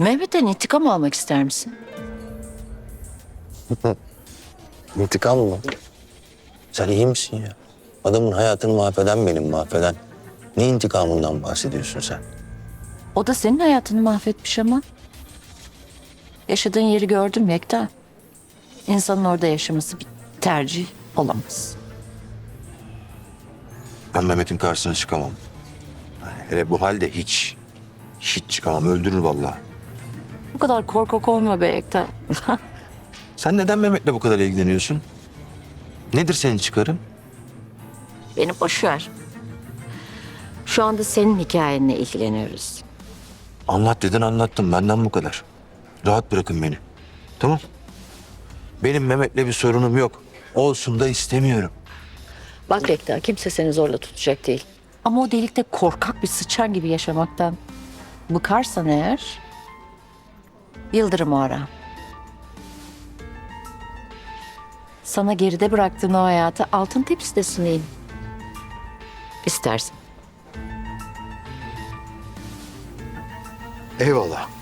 Mehmet'ten intikam almak ister misin? İntikam mı? Sen iyi misin ya? Adamın hayatını mahveden benim mahveden. Ne intikamından bahsediyorsun sen? O da senin hayatını mahvetmiş ama. Yaşadığın yeri gördüm Yekta. İnsanın orada yaşaması bir tercih olamaz. Ben Mehmet'in karşısına çıkamam. Hele bu halde hiç, hiç çıkamam. Öldürür vallahi. Bu kadar korkak olma be. Sen neden Mehmet'le bu kadar ilgileniyorsun? Nedir senin çıkarın? Beni boş ver. Şu anda senin hikayenle ilgileniyoruz. Anlat dedin anlattım. Benden bu kadar. Rahat bırakın beni. Tamam. Benim Mehmet'le bir sorunum yok. Olsun da istemiyorum. Bak Yekta kimse seni zorla tutacak değil. Ama o delikte korkak bir sıçan gibi yaşamaktan bıkarsan eğer Yıldırım ara. Sana geride bıraktığın o hayatı altın tepside sunayım. İstersen. Eyvallah.